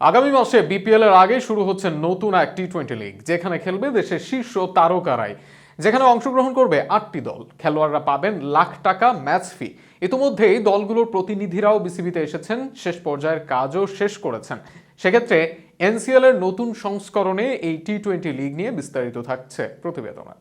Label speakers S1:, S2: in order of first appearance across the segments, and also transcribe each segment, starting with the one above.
S1: আগামী মাসে বিপিএল এর আগে শুরু হচ্ছে নতুন এক টি টোয়েন্টি লিগ যেখানে খেলবে দেশের শীর্ষ তারকারাই, যেখানে অংশগ্রহণ করবে আটটি দল। খেলোয়াড়রা পাবেন লাখ টাকা ম্যাচ ফি ইতিমধ্যেই দলগুলোর প্রতিনিধিরাও বিসিবিতে এসেছেন। শেষ পর্যায়ের কাজও শেষ করেছেন। সেক্ষেত্রে এনসিএল এর নতুন সংস্করণে এই টি টোয়েন্টি লিগ নিয়ে বিস্তারিত থাকছে প্রতিবেদনে।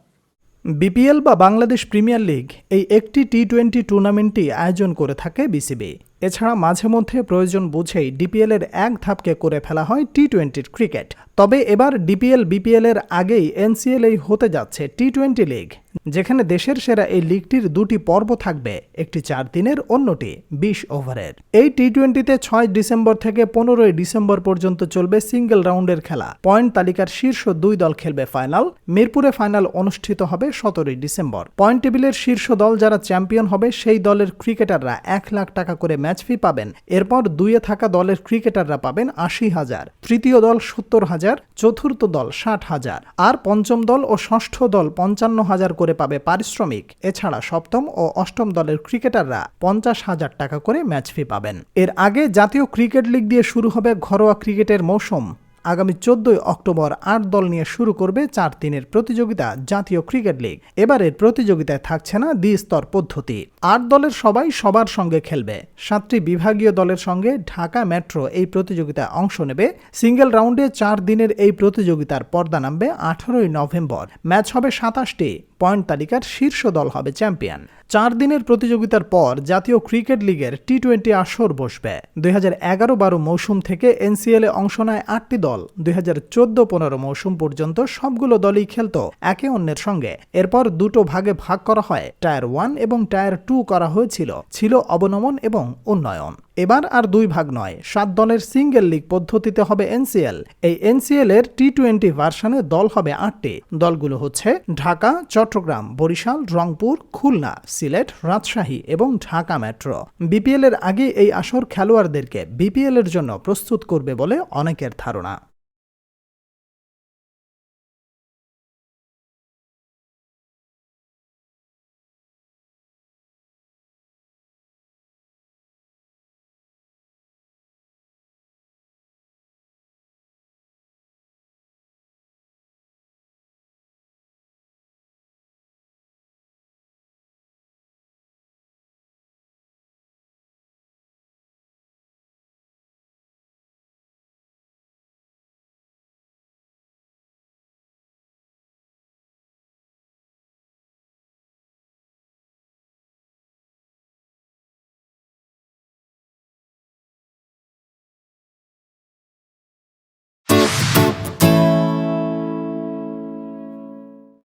S2: বিপিএল বা বাংলাদেশ প্রিমিয়ার লিগ এই একটি টি টোয়েন্টি টুর্নামেন্টই আয়োজন করে থাকে বিসিবি এছাড়া মাঝে মধ্যে প্রয়োজন বুঝেই ডিপিএল এর এক ধাপকে করে ফেলা হয় টি টোয়েন্টির ক্রিকেট। তবে এবার ডিপিএল বিপিএল এর আগেই এনসিএল এই হতে যাচ্ছে টি টোয়েন্টি লিগ যেখানে দেশের সেরা এই লিগটির দুটি পর্ব থাকবে, একটি চার দিনের, অন্যটি বিশ ওভারের। এই টি টোয়েন্টিতে ছয় ডিসেম্বর থেকে পনেরোই ডিসেম্বর পর্যন্ত চলবে সিঙ্গেল রাউন্ডের খেলা। পয়েন্ট তালিকার শীর্ষ দুই দল খেলবে ফাইনাল। মিরপুরে ফাইনাল অনুষ্ঠিত হবে সতেরোই ডিসেম্বর। পয়েন্ট টেবিলের শীর্ষ দল যারা চ্যাম্পিয়ন হবে, সেই দলের ক্রিকেটাররা এক লাখ টাকা করে ম্যাচ ফি পাবেন। এরপর দুইয়ে থাকা দলের ক্রিকেটাররা পাবেন আশি হাজার। তৃতীয় দল সত্তর হাজার, চতুর্থ দল ষাট হাজার। আর পঞ্চম দল ও ষষ্ঠ দল পঞ্চান্ন হাজার করে পাবে পারিশ্রমিক। এছাড়া সপ্তম ও অষ্টম দলের ক্রিকেটাররা পঞ্চাশ হাজার টাকা করে ম্যাচ ফি পাবেন। এর আগে জাতীয় ক্রিকেট লিগ দিয়ে শুরু হবে ঘরোয়া ক্রিকেটের মৌসুম। আগামী চোদ্দই অক্টোবর আট দল নিয়ে শুরু করবে চার দিনের প্রতিযোগিতা জাতীয় ক্রিকেট লিগ। এবারের প্রতিযোগিতায় থাকছে না দ্বিস্তর পদ্ধতি। আট দলের সবাই সবার সঙ্গে খেলবে। সাতটি বিভাগীয় দলের সঙ্গে ঢাকা মেট্রো এই প্রতিযোগিতায় অংশ নেবে। সিঙ্গেল রাউন্ডে চার দিনের এই প্রতিযোগিতার পর্দা নামবে আঠারোই নভেম্বর। ম্যাচ হবে সাতাশটি। পয়েন্ট তালিকার শীর্ষ দল হবে চ্যাম্পিয়ন। চার দিনের প্রতিযোগিতার পর জাতীয় ক্রিকেট লিগের টি টোয়েন্টি আসর বসবে। দুই হাজার এগারো বারো মৌসুম থেকে এনসিএল এ অংশ নেয় আটটি দল। দুই হাজার চোদ্দ পনেরো মৌসুম পর্যন্ত সবগুলো দলই খেলত একে অন্যের সঙ্গে। এরপর দুটো ভাগে ভাগ করা হয়, টায়ার ওয়ান এবং টায়ার টু করা হয়েছিল। ছিল অবনমন এবং উন্নয়ন। এবার আর দুই ভাগ নয়, সাত দলের সিঙ্গেল লিগ পদ্ধতিতে হবে এনসিএল। এই এনসিএল এর টি টোয়েন্টি ভার্সানে দল হবে আটটি। দলগুলো হচ্ছে ঢাকা, চট্টগ্রাম, বরিশাল, রংপুর, খুলনা, সিলেট, রাজশাহী এবং ঢাকা মেট্রো। বিপিএল এর আগে এই আসর খেলোয়াড়দেরকে বিপিএল এর জন্য প্রস্তুত করবে বলে অনেকের ধারণা।